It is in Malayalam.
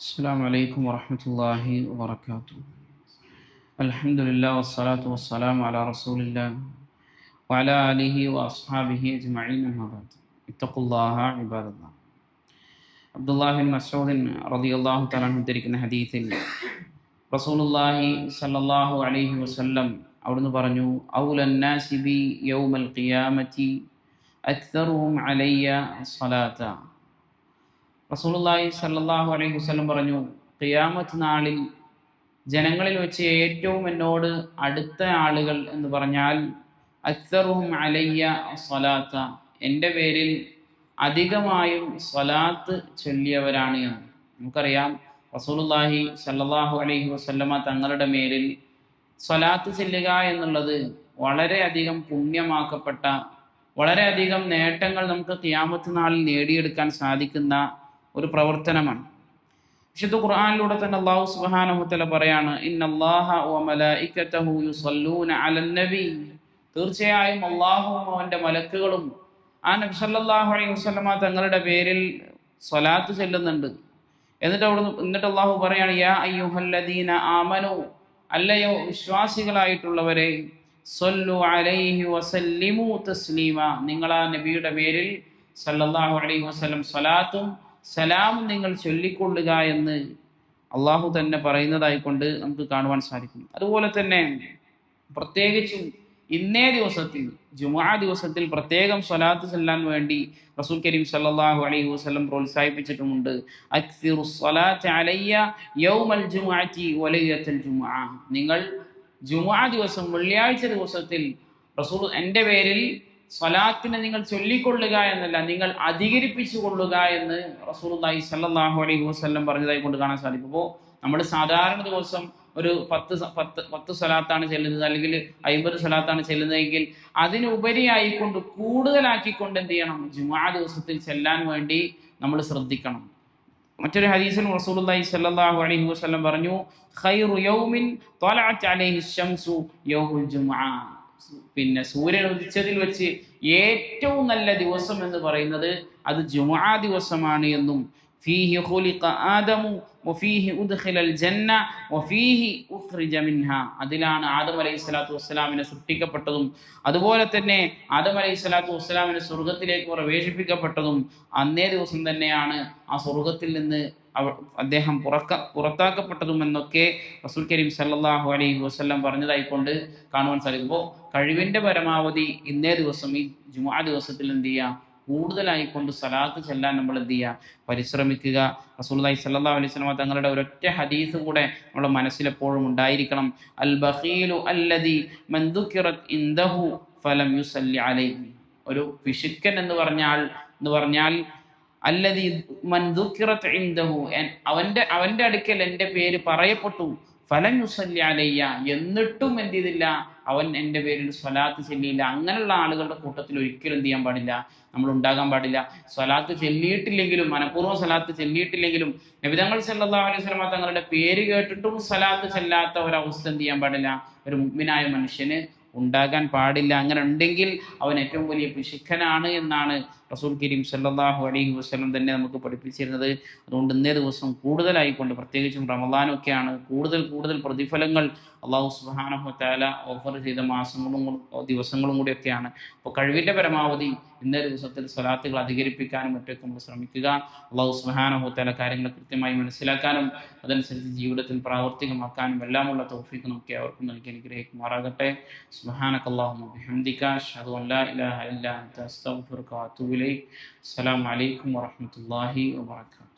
السلام عليكم ورحمة الله وبركاته الحمد لله والصلاة والسلام على رسول الله وعلى آله وأصحابه أجمعين أما بعد اتقوا الله عباد الله അബ്ദുല്ലാഹിൻ മസൂദിൻ റളിയല്ലാഹു തആല ഉദ്ധരിക്കുന്ന ഹദീസിൽ റസൂലുള്ളാഹി സല്ലല്ലാഹു അലൈഹി വസല്ലം അവിടുന്ന് പറഞ്ഞു ഔലന്നാസി ബി യൗമൽ ഖിയാമത്തി അക്തറുഹും അലയ്യ സ്വലാത്ത റസൂലുള്ളാഹി സ്വല്ലല്ലാഹു അലൈഹി വസല്ലം പറഞ്ഞു ഖിയാമത്ത് നാളിൽ ജനങ്ങളിൽ വെച്ച് ഏറ്റവും എന്നോട് അടുത്ത ആളുകൾ എന്ന് പറഞ്ഞാൽ അക്തറുഹും അലയ്യ സ്വലാത്ത എന്റെ പേരിൽ അധികമായും സ്വലാത്ത് ചൊല്ലിയവരാണ് നമുക്കറിയാം റസൂലുള്ളാഹി സ്വല്ലല്ലാഹു അലൈഹി വസല്ലമ തങ്ങളുടെ മേലിൽ സ്വലാത്ത് ചെല്ലുക എന്നുള്ളത് വളരെയധികം പുണ്യമാക്കപ്പെട്ട വളരെയധികം നേട്ടങ്ങൾ നമുക്ക് ഖിയാമത്ത് നാളിൽ നേടിയെടുക്കാൻ സാധിക്കുന്ന ഒരു പ്രവർത്തനമാണ്. വിശുദ്ധ ഖുർആനിലൂടെ തന്നെ അള്ളാഹു സുബ്ഹാനഹു തആല പറയാണ് തീർച്ചയായും അള്ളാഹുവും അവന്റെ മലക്കുകളും ആ നബി സല്ലല്ലാഹു അലൈഹി വസല്ലമ തങ്ങളുടെ പേരിൽ സ്വലാത്ത് ചെല്ലുന്നുണ്ട്. എന്നിട്ട് അവിടുന്ന് എന്നിട്ട് അള്ളാഹു പറയാണ് യാ അയ്യുഹല്ലദീന ആമനു അല്ലയോ വിശ്വാസികളായിട്ടുള്ളവരെ സൊല്ലു അലൈഹി വസല്ലിമു തസ്ലീമ. നിങ്ങൾ ആ നബിയുടെ പേരിൽ സല്ലല്ലാഹു അലൈഹി വസല്ലം സ്വലാത്തും സലാമും നിങ്ങൾ ചൊല്ലിക്കൊള്ളുക എന്ന് അള്ളാഹു തന്നെ പറയുന്നതായിക്കൊണ്ട് നമുക്ക് കാണുവാൻ സാധിക്കും അതുപോലെ തന്നെ പ്രത്യേകിച്ചും ഇന്നേ ദിവസത്തിൽ ജുമാ ദിവസത്തിൽ പ്രത്യേകം സ്വലാത്ത് ചെല്ലാൻ വേണ്ടി റസൂൽ കരീം സല്ലാഹു അലൈഹി വസ്ലം പ്രോത്സാഹിപ്പിച്ചിട്ടുമുണ്ട്. നിങ്ങൾ ജുമാ ദിവസം വെള്ളിയാഴ്ച ദിവസത്തിൽ റസൂൽ എന്റെ പേരിൽ സ്വലാത്തിനെ നിങ്ങൾ ചൊല്ലിക്കൊള്ളുക എന്നല്ല നിങ്ങൾ അധികരിപ്പിച്ചു കൊള്ളുക എന്ന് റസൂലുള്ളാഹി സല്ലാഹു അലൈഹി വസല്ലം പറഞ്ഞതായി കൊണ്ട് കാണാൻ സാധിക്കും. അപ്പോൾ നമ്മൾ സാധാരണ ദിവസം ഒരു പത്ത് പത്ത് പത്ത് സ്വലാത്താണ് ചെല്ലുന്നത് അല്ലെങ്കിൽ അമ്പത് സ്വലാത്താണ് ചെല്ലുന്നതെങ്കിൽ അതിനുപരിയായിക്കൊണ്ട് കൂടുതലാക്കിക്കൊണ്ട് എന്ത് ചെയ്യണം? ജുമാ ദിവസത്തിൽ ചെല്ലാൻ വേണ്ടി നമ്മൾ ശ്രദ്ധിക്കണം. മറ്റൊരു ഹദീസിൽ റസൂലുള്ളാഹി സ്വല്ലല്ലാഹു അലൈഹി വസല്ലം പറഞ്ഞു ഖൈറു യൗമിൻ ത്വലഅത് അലൈഹി ശംസു യൗമുൽ ജുമുഅ പിന്നെ സൂര്യൻ ഉദിച്ചതിൽ വെച്ച് ഏറ്റവും നല്ല ദിവസം എന്ന് പറയുന്നത് അത് ജുമാ ദിവസമാണ് എന്നും. ഫീഹി ആദമു അതിലാണ് ആദം അലൈഹി സ്വലാത്തു വസ്സലാമിനെ സൃഷ്ടിക്കപ്പെട്ടതും. അതുപോലെ തന്നെ ആദം അലൈഹി സ്വലാത്തു വസ്സലാമിനെ സ്വർഗത്തിലേക്ക് പ്രവേശിപ്പിക്കപ്പെട്ടതും അന്നേ ദിവസം തന്നെയാണ് ആ സ്വർഗത്തിൽ നിന്ന് അദ്ദേഹം പുറക്ക പുറത്താക്കപ്പെട്ടതും എന്നൊക്കെ റസൂൽ കരീം സല്ലാഹു അലൈഹി വസല്ലം പറഞ്ഞതായിക്കൊണ്ട് കാണുവാൻ സാധിക്കുമ്പോൾ കഴിവിന്റെ പരമാവധി ഇന്നേ ദിവസം ഈ ജുമാ ദിവസത്തിൽ എന്ത് ചെയ്യുക? കൂടുതലായിക്കൊണ്ട് സലാത്ത് ചെല്ലാൻ നമ്മൾ എന്ത് ചെയ്യുക? പരിശ്രമിക്കുക. റസൂലുള്ളാഹി സ്വല്ലല്ലാഹു അലൈഹി വസല്ലം തങ്ങളുടെ ഒരൊറ്റ ഹദീസ് കൂടെ നമ്മുടെ മനസ്സിലെപ്പോഴും ഉണ്ടായിരിക്കണം. അൽ ബഹീലു അല്ലദി മൻ ഇന്ദഹു ഫലം യുസല്ലി അലൈഹി. ഒരു പിശുക്കൻ എന്ന് പറഞ്ഞാൽ എന്ന് പറഞ്ഞാൽ അല്ലതി മൻ ഇന്ദഹു അവന്റെ അവന്റെ അടുക്കൽ എന്റെ പേര് പറയപ്പെട്ടു. ഫലം യുസല്ലി അലയ്യ. എന്നിട്ടും എന്ത് ചെയ്തില്ല. അവൻ എന്റെ പേരിൽ സ്വലാത്ത് ചെല്ലിയില്ല. അങ്ങനെയുള്ള ആളുകളുടെ കൂട്ടത്തിൽ ഒരിക്കലും എന്ത് ചെയ്യാൻ പാടില്ല. നമ്മൾ ഉണ്ടാകാൻ പാടില്ല. സ്വലാത്ത് ചെല്ലിയിട്ടില്ലെങ്കിലും മനഃപൂർവം സ്വലാത്ത് ചെല്ലിയിട്ടില്ലെങ്കിലും നബിതങ്ങൾ സല്ലല്ലാഹു അലൈഹി സ്വലമ തങ്ങളുടെ പേര് കേട്ടിട്ടും സ്വലാത്ത് ചെല്ലാത്ത ഒരവസ്ഥ എന്ത് ചെയ്യാൻ പാടില്ല. ഒരു മുഗ്മിനായ മനുഷ്യന് ഉണ്ടാകാൻ പാടില്ല. അങ്ങനെ ഉണ്ടെങ്കിൽ അവൻ ഏറ്റവും വലിയ പിശുക്കനാണ് എന്നാണ് റസൂൽ കരീം സല്ലാഹു അലൈഹി വസ്ലം തന്നെ നമുക്ക് പഠിപ്പിച്ചിരുന്നത്. അതുകൊണ്ട് ഇന്നേ ദിവസം കൂടുതലായിക്കൊണ്ട് പ്രത്യേകിച്ചും റമദാനൊക്കെയാണ് കൂടുതൽ കൂടുതൽ പ്രതിഫലങ്ങൾ അള്ളാഹു സുബ്ഹാനഹു താല ഓഫർ ചെയ്ത മാസങ്ങളും ദിവസങ്ങളും കൂടിയൊക്കെയാണ്. അപ്പോൾ കഴിവിന്റെ പരമാവധി ഇന്നേ ദിവസത്തിൽ സ്വലാത്തുകൾ അധികരിപ്പിക്കാനും മറ്റൊക്കെ നമ്മൾ ശ്രമിക്കുക. അള്ളാഹു സുബ്ഹാനഹു തആല കാര്യങ്ങൾ കൃത്യമായി മനസ്സിലാക്കാനും അതനുസരിച്ച് ജീവിതത്തിൽ പ്രാവർത്തികമാക്കാനും എല്ലാമുള്ള തൗഫീഖ് നമുക്ക് അവർക്കും നൽകി അനുഗ്രഹിക്കുമാറാകട്ടെ. സുബ്ഹാനക അല്ലാഹുമ്മ വാഹമത്തല്ലാഹി അഷ്ഹദു